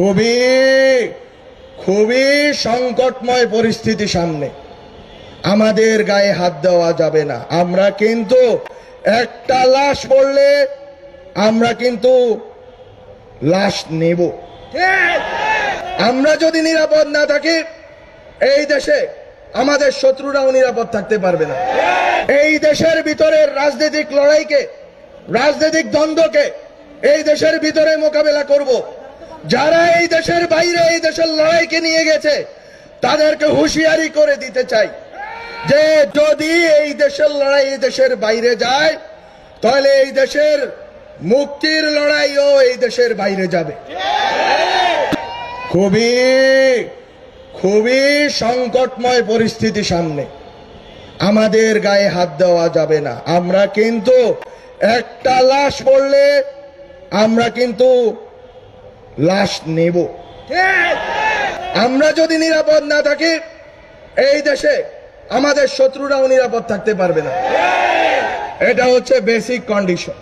খুবই খুবই সংকটময় পরিস্থিতি সামনে। আমাদের গায়ে হাত দেওয়া যাবে না। আমরা কিন্তু একটা লাশ পড়লে আমরা কিন্তু লাশ নেব। আমরা যদি নিরাপদ না থাকি, এই দেশে আমাদের শত্রুরাও নিরাপদ থাকতে পারবে না। এই দেশের ভিতরের রাজনৈতিক লড়াইকে, রাজনৈতিক দ্বন্দ্বকে এই দেশের ভিতরে মোকাবেলা করব। যারা এই দেশের বাইরে, এই দেশের লড়াইকে নিয়ে গেছে, তাদেরকে হুঁশিয়ারি করে দিতে চাই যে যদি এই দেশের লড়াই এই দেশের বাইরে যায়, তাহলে এই দেশের মুক্তির লড়াইও এই দেশের বাইরে যাবে। খুবই খুবই সংকটময় পরিস্থিতি সামনে। আমাদের গায়ে হাত দেওয়া যাবে না। আমরা কিন্তু একটা লাশ পড়লে আমরা কিন্তু লাশ নেব। আমরা যদি নিরাপদ না থাকি, এই দেশে আমাদের শত্রুরাও নিরাপদ থাকতে পারবে না। এটা হচ্ছে বেসিক কন্ডিশন